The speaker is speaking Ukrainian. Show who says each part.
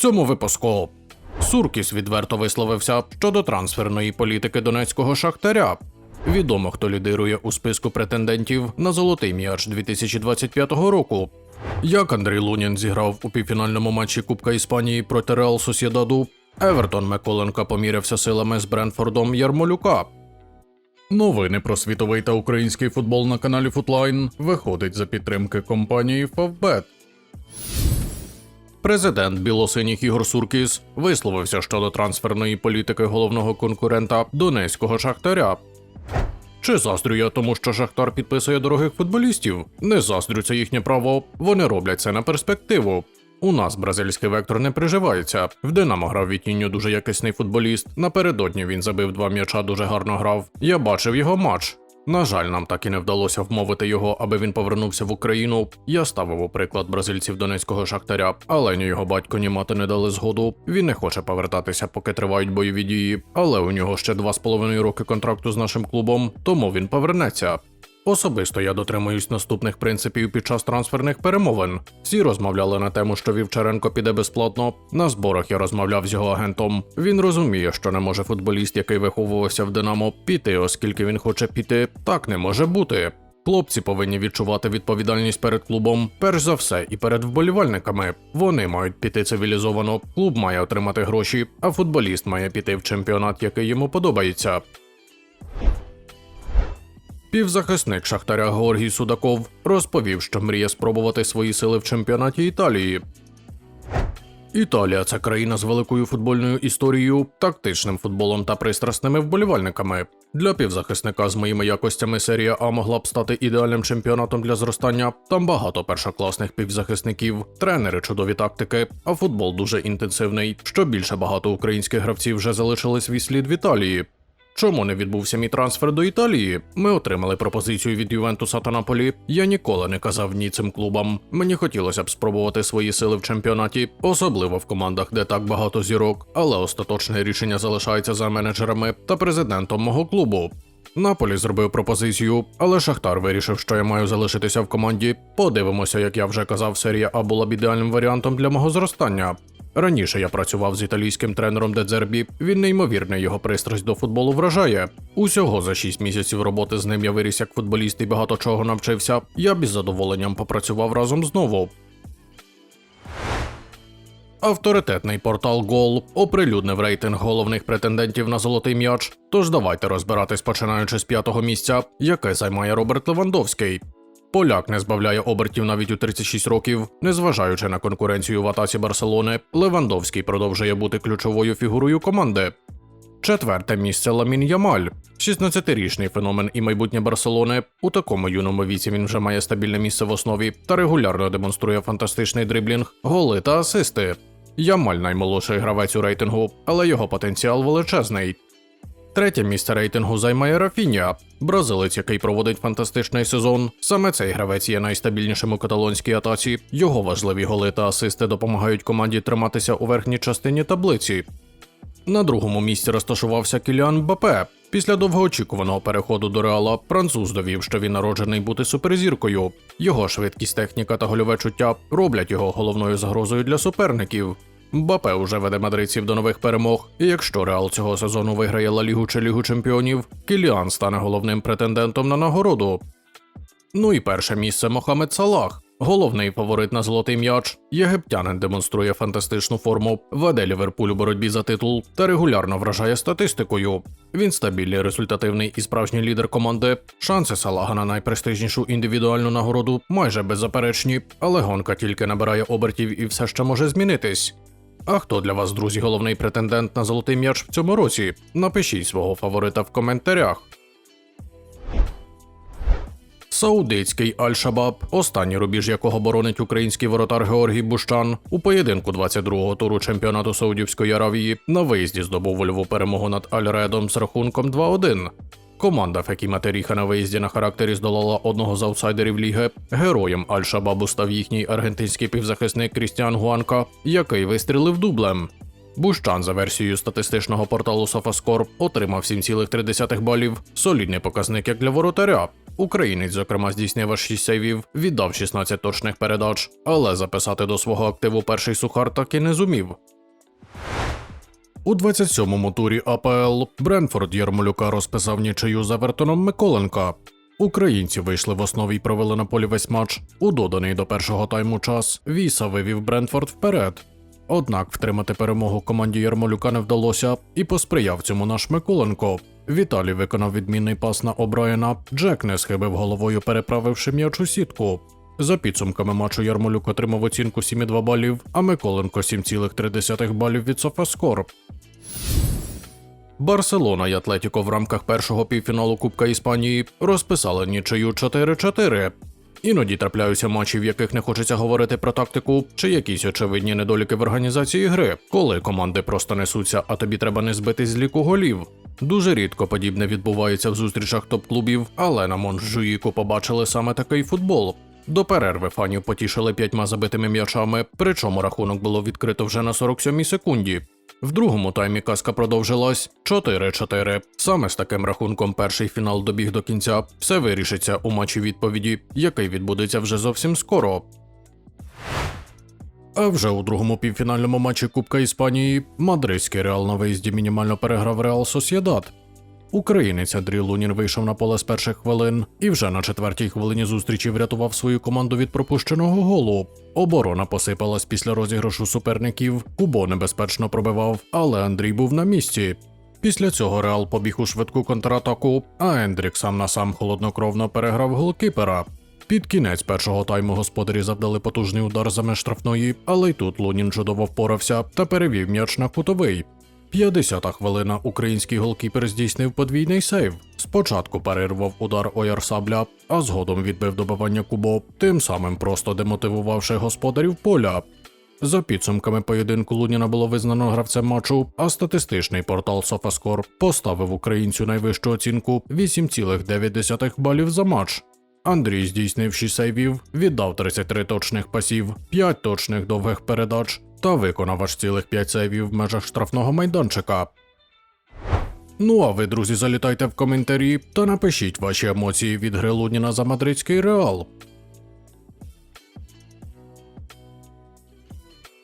Speaker 1: цьому випуску. Суркіс відверто висловився щодо трансферної політики донецького шахтаря. Відомо, хто лідирує у списку претендентів на золотий м'яч 2025 року. Як Андрій Лунін зіграв у півфінальному матчі Кубка Іспанії проти Реал Сосєдаду, Евертон Миколенка помірявся силами з Бренфордом Ярмолюка. Новини про світовий та український футбол на каналі Футлайн виходить за підтримки компанії Favbet. Президент білосиніх Ігор Суркіс висловився щодо трансферної політики головного конкурента донецького шахтаря. Чи заздрю я тому, що Шахтар підписує дорогих футболістів? Не заздрю це їхнє право. Вони роблять це на перспективу. У нас бразильський вектор не приживається. В Динамо грав Вітінню дуже якісний футболіст. Напередодні він забив два м'яча, дуже гарно грав. Я бачив його матч. На жаль, нам так і не вдалося вмовити його, аби він повернувся в Україну. Я ставив у приклад бразильців донецького шахтаря, але ні його батько, ні мати не дали згоду. Він не хоче повертатися, поки тривають бойові дії. Але у нього ще два з половиною роки контракту з нашим клубом, тому він повернеться. Особисто я дотримуюсь наступних принципів під час трансферних перемовин. Всі розмовляли на тему, що Вівчаренко піде безплатно. На зборах я розмовляв з його агентом. Він розуміє, що не може футболіст, який виховувався в Динамо, піти, оскільки він хоче піти. Так не може бути. Хлопці повинні відчувати відповідальність перед клубом, перш за все, і перед вболівальниками. Вони мають піти цивілізовано, клуб має отримати гроші, а футболіст має піти в чемпіонат, який йому подобається. Півзахисник Шахтаря Георгій Судаков розповів, що мріє спробувати свої сили в чемпіонаті Італії. Італія це країна з великою футбольною історією, тактичним футболом та пристрасними вболівальниками. Для півзахисника з моїми якостями серія А могла б стати ідеальним чемпіонатом для зростання. Там багато першокласних півзахисників, тренери чудові тактики, а футбол дуже інтенсивний. Що більше багато українських гравців вже залишили свій слід в Італії. Чому не відбувся мій трансфер до Італії? Ми отримали пропозицію від Ювентуса та Наполі. Я ніколи не казав ні цим клубам. Мені хотілося б спробувати свої сили в чемпіонаті, особливо в командах, де так багато зірок. Але остаточне рішення залишається за менеджерами та президентом мого клубу. Наполі зробив пропозицію, але Шахтар вирішив, що я маю залишитися в команді. Подивимося, як я вже казав, серія А була б ідеальним варіантом для мого зростання. Раніше я працював з італійським тренером Дедзербі. Він неймовірний, його пристрасть до футболу вражає. Усього за 6 місяців роботи з ним я виріс як футболіст і багато чого навчився. Я б із задоволенням попрацював разом знову. Авторитетний портал Гол оприлюднив рейтинг головних претендентів на золотий м'яч. Тож давайте розбиратись починаючи з п'ятого місця, яке займає Роберт Левандовський. Поляк не збавляє обертів навіть у 36 років, незважаючи на конкуренцію в атаці Барселони, Левандовський продовжує бути ключовою фігурою команди. Четверте місце Ламін Ямаль, 16-річний феномен і майбутнє Барселони. У такому юному віці він вже має стабільне місце в основі та регулярно демонструє фантастичний дриблінг, голи та асисти. Ямаль наймолодший гравець у рейтингу, але його потенціал величезний. Третє місце рейтингу займає Рафінія, бразилець, який проводить фантастичний сезон. Саме цей гравець є найстабільнішим у каталонській атаці. Його важливі голи та асисти допомагають команді триматися у верхній частині таблиці. На другому місці розташувався Кіліан Бапе. Після довгоочікуваного переходу до Реала француз довів, що він народжений бути суперзіркою. Його швидкість, техніка та гольове чуття роблять його головною загрозою для суперників. Бапе уже веде мадридців до нових перемог, і якщо Реал цього сезону виграє Ла Лігу чи Лігу Чемпіонів, Кіліан стане головним претендентом на нагороду. Ну і перше місце Мохамед Салах. Головний фаворит на золотий м'яч. Єгиптянин демонструє фантастичну форму, веде Ліверпуль у боротьбі за титул та регулярно вражає статистикою. Він стабільний, результативний і справжній лідер команди. Шанси Салага на найпрестижнішу індивідуальну нагороду майже беззаперечні, але гонка тільки набирає обертів і все ще може змінитись. А хто для вас, друзі, головний претендент на золотий м'яч в цьому році? Напишіть свого фаворита в коментарях. Саудитський Аль-Шабаб, останній рубіж якого боронить український воротар Георгій Бущан, у поєдинку 22-го туру чемпіонату Саудівської Аравії на виїзді здобув вольову перемогу над Аль-Редом з рахунком 2-1. Команда Фекіма Теріха на виїзді на характері здолала одного з аутсайдерів ліги. Героєм Аль-Шабабу став їхній аргентинський півзахисник Крістіан Гуанка, який вистрілив дублем. Бущан за версією статистичного порталу SofaScore отримав 7,3 балів, солідний показник як для воротаря. Українець, зокрема, здійснив аж 6 сейвів, віддав 16 точних передач, але записати до свого активу перший сухар так і не зумів. У 27-му турі АПЛ Бренфорд Ярмолюка розписав нічию з Евертоном Миколенка. Українці вийшли в основі й провели на полі весь матч. У доданий до першого тайму час Віса вивів Брентфорд вперед. Однак втримати перемогу команді Ярмолюка не вдалося, і посприяв цьому наш Миколенко. Віталій виконав відмінний пас на Обраєна. Джек не схибив головою, переправивши м'яч у сітку. За підсумками матчу Ярмолюк отримав оцінку 7,2 балів, а Миколенко 7,3 балів від Софаскор. Барселона і Атлетіко в рамках першого півфіналу Кубка Іспанії розписали нічию 4-4. Іноді трапляються матчі, в яких не хочеться говорити про тактику чи якісь очевидні недоліки в організації гри, коли команди просто несуться, а тобі треба не збитись з ліку голів. Дуже рідко подібне відбувається в зустрічах топ-клубів, але на Монжуїку побачили саме такий футбол. До перерви фанів потішили п'ятьма забитими м'ячами, причому рахунок було відкрито вже на 47-й секунді. В другому таймі казка продовжилась 4-4. Саме з таким рахунком перший фінал добіг до кінця. Все вирішиться у матчі відповіді, який відбудеться вже зовсім скоро. А вже у другому півфінальному матчі Кубка Іспанії мадридський Реал на виїзді мінімально переграв Реал Сосєдат. Українець Андрій Лунін вийшов на поле з перших хвилин і вже на четвертій хвилині зустрічі врятував свою команду від пропущеного голу. Оборона посипалась після розіграшу суперників, Кубо небезпечно пробивав, але Андрій був на місці. Після цього Реал побіг у швидку контратаку, а Ендрік сам на сам холоднокровно переграв голкіпера. Під кінець першого тайму господарі завдали потужний удар за меж штрафної, але й тут Лунін чудово впорався та перевів м'яч на кутовий. 50-та хвилина український голкіпер здійснив подвійний сейв. Спочатку перервав удар Оярсабля, а згодом відбив добивання Кубо, тим самим просто демотивувавши господарів поля. За підсумками поєдинку Луніна було визнано гравцем матчу, а статистичний портал SofaScore поставив українцю найвищу оцінку 8,9 балів за матч. Андрій здійснив 6 сейвів, віддав 33 точних пасів, 5 точних довгих передач та виконав аж цілих 5 сейвів в межах штрафного майданчика. Ну а ви, друзі, залітайте в коментарі та напишіть ваші емоції від гри Луніна за мадридський реал.